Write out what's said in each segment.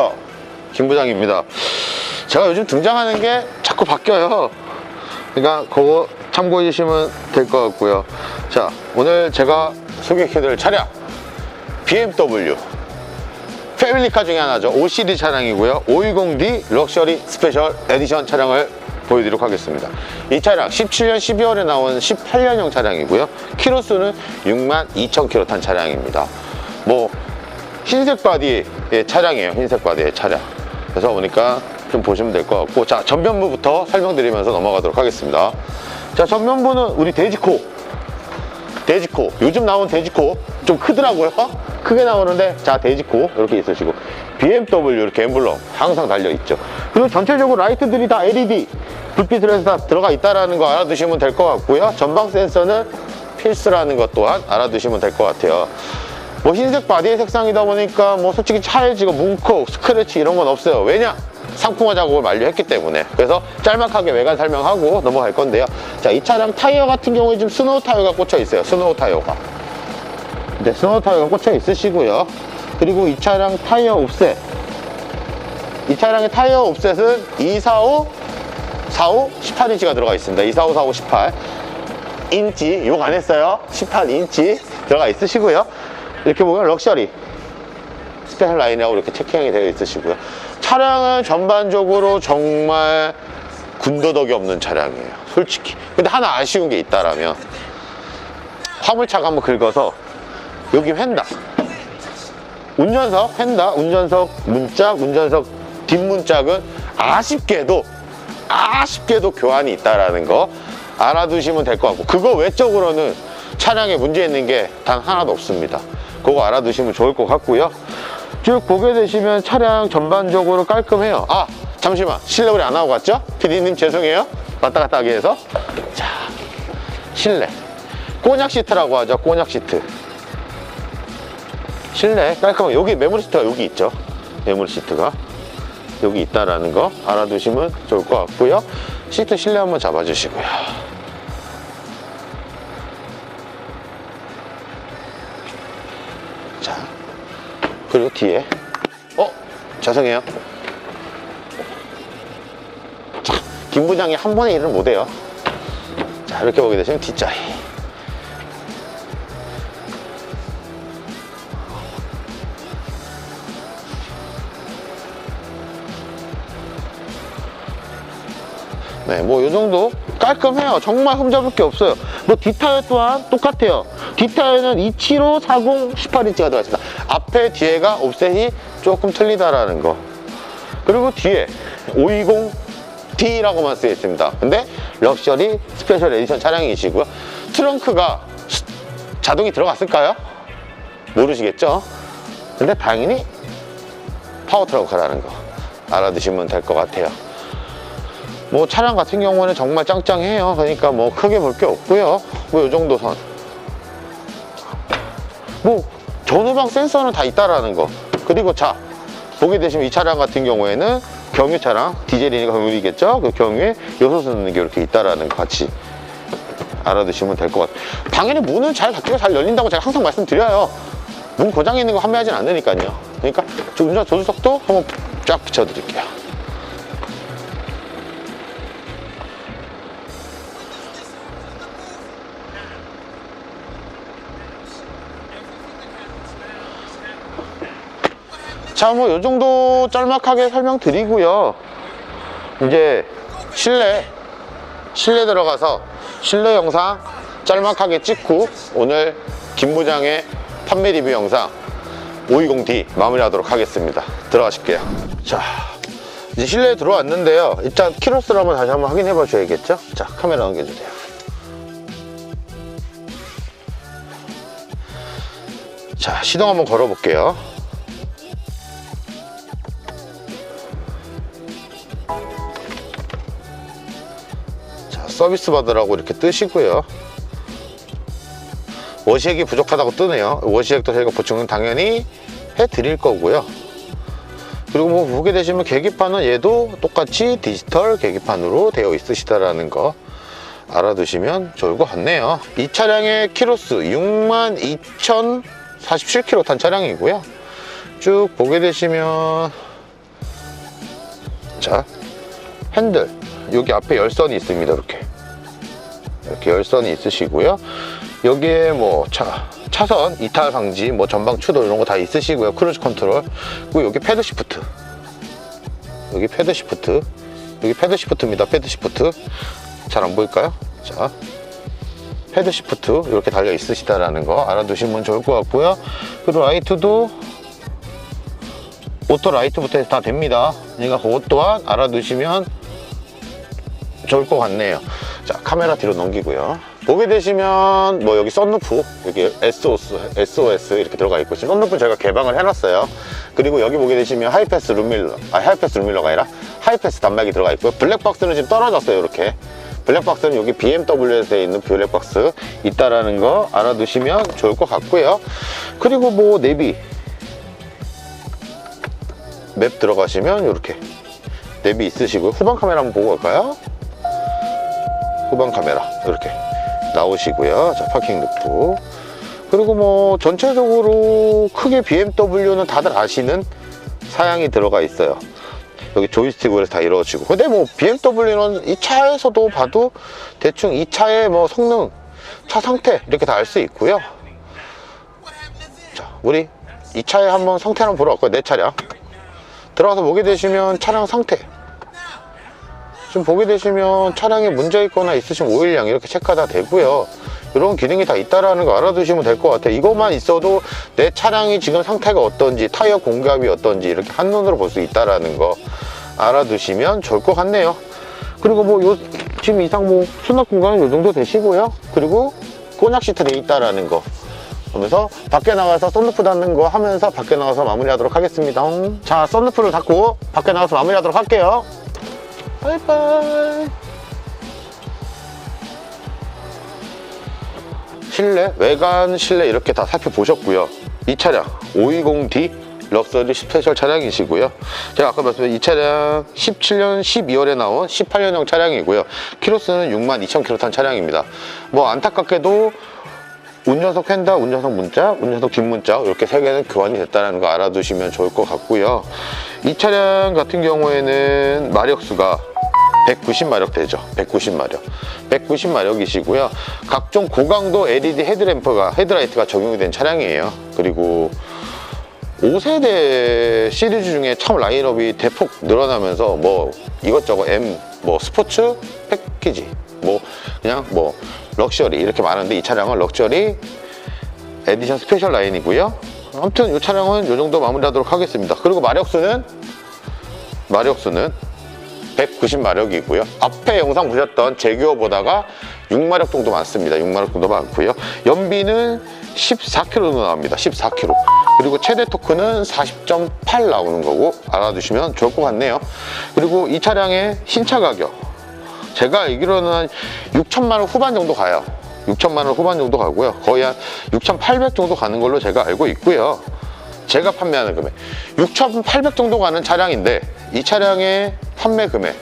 안녕하십니까? 김 부장입니다. 제가 요즘 등장하는 게 자꾸 바뀌어요. 그러니까 그거 참고해 주시면 될 것 같고요. 자 오늘 제가 소개해 드릴 차량 BMW 패밀리카 중에 하나죠. 5시리 차량이고요. 520D 럭셔리 스페셜 에디션 차량을 보여드리도록 하겠습니다. 이 차량 17년 12월에 나온 18년형 차량이고요. 키로수는 6만 2천 킬로 탄 차량입니다. 뭐 흰색 바디 의 차량이에요. 흰색 바디의 차량. 그래서 보니까 좀 보시면 될 것 같고 자 전면부부터 설명드리면서 넘어가도록 하겠습니다. 자 전면부는 우리 돼지코 돼지코 요즘 나온 돼지코 좀 크더라고요. 크게 나오는데 자 돼지코 이렇게 있으시고 BMW 이렇게 엠블럼 항상 달려 있죠. 그리고 전체적으로 라이트들이 다 LED 불빛을 해서 다 들어가 있다라는 거 알아두시면 될 것 같고요. 전방 센서는 필수라는 것 또한 알아두시면 될 것 같아요. 뭐 흰색 바디의 색상이다 보니까 뭐 솔직히 차에 지금 뭉크, 스크래치 이런 건 없어요. 왜냐? 상품화 작업을 완료했기 때문에 그래서 짤막하게 외관 설명하고 넘어갈 건데요. 자, 이 차량 타이어 같은 경우에 지금 스노우 타이어가 꽂혀 있어요. 스노우 타이어가. 네, 스노우 타이어가 꽂혀 있으시고요. 그리고 이 차량 타이어 옵셋. 이 차량의 타이어 옵셋은 245, 45, 18인치가 들어가 있습니다. 245, 45, 18. 인치, 욕 안 했어요. 18인치 들어가 있으시고요. 이렇게 보면 럭셔리 스페셜 라인이라고 이렇게 체킹이 되어 있으시고요. 차량은 전반적으로 정말 군더더기 없는 차량이에요. 솔직히. 근데 하나 아쉬운 게 있다라면 화물차가 한번 긁어서 여기 휀다. 운전석 휀다. 운전석 문짝, 운전석 뒷문짝은 아쉽게도 아쉽게도 교환이 있다라는 거 알아두시면 될 것 같고 그거 외적으로는 차량에 문제 있는 게 단 하나도 없습니다. 그거 알아두시면 좋을 것 같고요. 쭉 보게 되시면 차량 전반적으로 깔끔해요. 아 잠시만 실내불이 안 하고 갔죠? PD님 죄송해요. 왔다 갔다 하게 해서 자 실내 꼬냑 시트라고 하죠. 꼬냑 시트 실내 깔끔하게 여기 메모리 시트가 여기 있죠. 메모리 시트가 여기 있다라는 거 알아두시면 좋을 것 같고요. 시트 실내 한번 잡아주시고요. 뒤에 어? 죄송해요. 자, 김 부장이 한 번에 일을 못해요. 자, 이렇게 보게 되시면 뒷자리. 네, 뭐, 요 정도 깔끔해요. 정말 흠잡을 게 없어요. 뭐, 뒷타이어 또한 똑같아요. 뒷타이어는 275, 40, 18인치가 들어가 있습니다. 앞에, 뒤에가 옵셋이 조금 틀리다라는 거. 그리고 뒤에 520D라고만 쓰여 있습니다. 근데 럭셔리 스페셜 에디션 차량이시고요. 트렁크가 스- 자동이 들어갔을까요? 모르시겠죠? 근데 당연히 파워 트렁크라는 거 알아두시면 될 것 같아요. 뭐 차량 같은 경우는 정말 짱짱해요. 그러니까 뭐 크게 볼 게 없고요. 뭐요 정도 선. 뭐 전후방 센서는 다 있다라는 거. 그리고 자 보게 되시면 이 차량 같은 경우에는 경유 차량 디젤이니까 경유이겠죠. 그 경유에 요소수 넣는 게 이렇게 있다라는 거 같이 알아두시면 될 것 같아요. 당연히 문은 잘 닫히고 잘 열린다고 제가 항상 말씀드려요. 문 고장 있는 거 판매하진 않으니까요. 그러니까 저 운전 조수석도 한번 쫙 붙여드릴게요. 자, 뭐, 요 정도 짤막하게 설명드리고요. 이제 실내, 실내 들어가서 실내 영상 짤막하게 찍고 오늘 김 부장의 판매 리뷰 영상 520D 마무리하도록 하겠습니다. 들어가실게요. 자, 이제 실내에 들어왔는데요. 일단 키로수를 한번 다시 한번 확인해 봐줘야겠죠? 자, 카메라 넘겨주세요. 자, 시동 한번 걸어 볼게요. 자, 서비스 받으라고 이렇게 뜨시고요. 워시액이 부족하다고 뜨네요. 워시액도 저희가 보충은 당연히 해드릴 거고요. 그리고 뭐 보게 되시면 계기판은 얘도 똑같이 디지털 계기판으로 되어 있으시다라는 거 알아두시면 좋을 것 같네요. 이 차량의 키로수 62,047km 탄 차량이고요. 쭉 보게 되시면 자 핸들 여기 앞에 열선이 있습니다. 이렇게 이렇게 열선이 있으시고요. 여기에 뭐 차, 차선 이탈 방지, 뭐 전방 추돌 이런 거 다 있으시고요. 크루즈 컨트롤. 그리고 여기 패드 시프트. 여기 패드 시프트. 여기 패드 시프트입니다. 패드 시프트. 잘 안 보일까요? 자. 패드 시프트 이렇게 달려 있으시다라는 거 알아두시면 좋을 것 같고요. 그리고 라이트도 오토 라이트부터 해서 다 됩니다. 그러니까 그것 또한 알아두시면 좋을 것 같네요. 자, 카메라 뒤로 넘기고요. 보게 되시면 뭐 여기 썬루프, 여기 SOS, SOS 이렇게 들어가 있고 지금 썬루프 제가 개방을 해놨어요. 그리고 여기 보게 되시면 하이패스 룸밀러, 아 하이패스 룸밀러가 아니라 하이패스 단막이 들어가 있고요. 블랙박스는 지금 떨어졌어요, 이렇게. 블랙박스는 여기 BMW에서 있는 블랙박스 있다라는 거 알아두시면 좋을 것 같고요. 그리고 뭐 내비 맵 들어가시면 이렇게 내비 있으시고요. 후방 카메라 한번 보고 갈까요? 후방 카메라 이렇게 나오시고요. 자 파킹 넣고 그리고 뭐 전체적으로 크게 BMW는 다들 아시는 사양이 들어가 있어요. 여기 조이스틱으로 다 이루어지고 근데 뭐 BMW는 이 차에서도 봐도 대충 이 차의 뭐 성능, 차 상태 이렇게 다 알 수 있고요. 자 우리 이 차에 한번 상태 한번 보러 갈까요? 내 차량 들어가서 보게 되시면 차량 상태 지금 보게 되시면 차량에 문제 있거나 있으시면 오일량 이렇게 체크가 다 되고요. 이런 기능이 다 있다라는 거 알아두시면 될 것 같아요. 이것만 있어도 내 차량이 지금 상태가 어떤지, 타이어 공갑이 어떤지 이렇게 한눈으로 볼 수 있다라는 거 알아두시면 좋을 것 같네요. 그리고 뭐 요, 지금 이상 뭐 수납 공간은 요 정도 되시고요. 그리고 꼬냑 시트 돼 있다라는 거. 그러면서 밖에 나가서 썬루프 닫는 거 하면서 밖에 나가서 마무리하도록 하겠습니다. 자, 썬루프를 닫고 밖에 나가서 마무리하도록 할게요. 바이바이. 실내, 외관, 실내 이렇게 다 살펴보셨고요. 이 차량 520D 럭셔리 스페셜 차량이시고요. 제가 아까 말씀드린 이 차량 17년 12월에 나온 18년형 차량이고요. 키로수는 62,000km 탄 차량입니다. 뭐 안타깝게도 운전석 펜다, 운전석 문자, 운전석 뒷문자 이렇게 세 개는 교환이 됐다는 거 알아두시면 좋을 것 같고요. 이 차량 같은 경우에는 마력수가 190마력 되죠. 190마력. 190마력이시고요. 각종 고강도 LED 헤드램프가 헤드라이트가 적용이 된 차량이에요. 그리고 5세대 시리즈 중에 참 라인업이 대폭 늘어나면서 뭐 이것저것 M 뭐 스포츠 패키지 뭐 그냥 뭐 럭셔리 이렇게 많은데 이 차량은 럭셔리 에디션 스페셜 라인이고요. 아무튼 이 차량은 이 정도 마무리하도록 하겠습니다. 그리고 마력수는 마력수는 190마력이고요. 앞에 영상 보셨던 제규어보다가 6마력 정도 많습니다. 6마력 정도 많고요. 연비는 14km 나옵니다. 14km. 그리고 최대 토크는 40.8 나오는 거고 알아두시면 좋을 것 같네요. 그리고 이 차량의 신차 가격 제가 알기로는 한 6천만 원 후반 정도 가요. 6천만 원 후반 정도 가고요. 거의 한 6,800 정도 가는 걸로 제가 알고 있고요. 제가 판매하는 금액 6,800 정도 가는 차량인데 이 차량의 판매 금액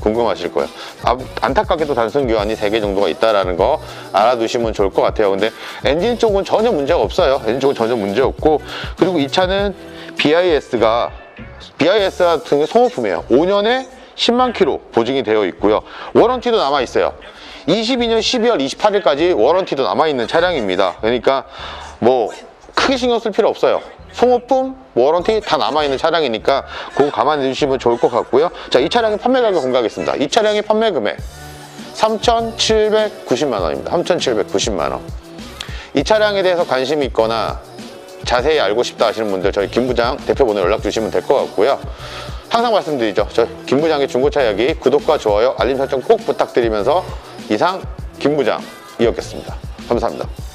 궁금하실 거예요. 아, 안타깝게도 단순 교환이 3개 정도가 있다라는 거 알아두시면 좋을 것 같아요. 근데 엔진 쪽은 전혀 문제가 없어요. 엔진 쪽은 전혀 문제 없고 그리고 이 차는 BIS가 BIS 같은 경우 소모품이에요. 5년에 10만 킬로 보증이 되어 있고요. 워런티도 남아 있어요. 22년 12월 28일까지 워런티도 남아 있는 차량입니다. 그러니까 뭐 크게 신경 쓸 필요 없어요. 소모품, 워런티 다 남아있는 차량이니까 그거 감안해 주시면 좋을 것 같고요. 자, 이 차량의 판매 가격 공개하겠습니다. 이 차량의 판매 금액 3,790만 원입니다. 3,790만 원. 이 차량에 대해서 관심이 있거나 자세히 알고 싶다 하시는 분들 저희 김 부장 대표번호 연락 주시면 될 것 같고요. 항상 말씀드리죠. 저희 김 부장의 중고차 이야기 구독과 좋아요, 알림 설정 꼭 부탁드리면서 이상 김 부장 이었겠습니다. 감사합니다.